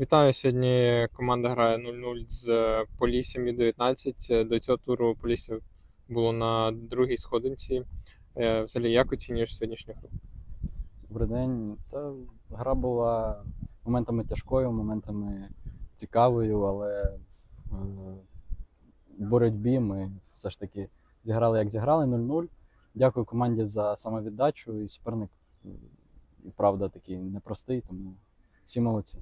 Вітаю сьогодні. Команда грає 0-0 з Поліссям Ю-19. До цього туру Полісся було на другій сходинці. Е, Взагалі, як оцінюєш сьогоднішню гру? Добрий день. Та гра була моментами тяжкою, моментами цікавою, але в е, боротьбі ми все ж таки зіграли, як зіграли 0-0. Дякую команді за самовіддачу. І суперник, правда, такий непростий, тому всі молодці.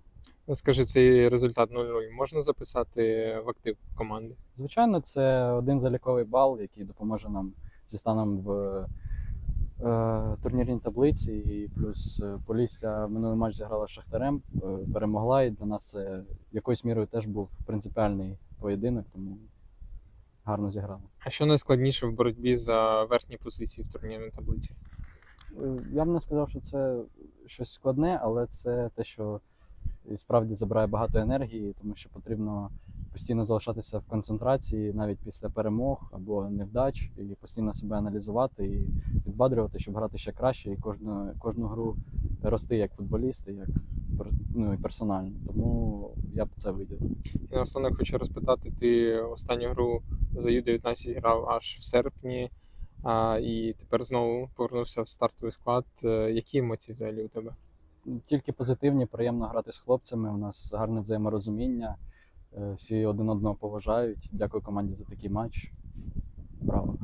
Скажи, цей результат 0-0 можна записати в актив команди? Звичайно, це один заліковий бал, який допоможе нам зі станом в е, турнірній таблиці. І плюс е, Полісся минулий матч зіграла з Шахтарем, е, перемогла, і для нас це якоюсь мірою теж був принципіальний поєдинок, тому гарно зіграли. А що найскладніше в боротьбі за верхні позиції в турнірній таблиці? Е, Я б не сказав, що це щось складне, але це те, що і справді забирає багато енергії, тому що потрібно постійно залишатися в концентрації навіть після перемог або невдач, і постійно себе аналізувати і підбадрювати, щоб грати ще краще, і кожну, кожну гру рости як футболіст, і як ну, і персонально. Тому я б це виділив. І наостанок хочу розпитати: ти останню гру за Ю-19 грав аж в серпні, а, і тепер знову повернувся в стартовий склад. Е, Які емоції взагалі у тебе? Тільки позитивні, приємно грати з хлопцями. У нас гарне взаєморозуміння. е, Всі один одного поважають. Дякую команді за такий матч. Браво!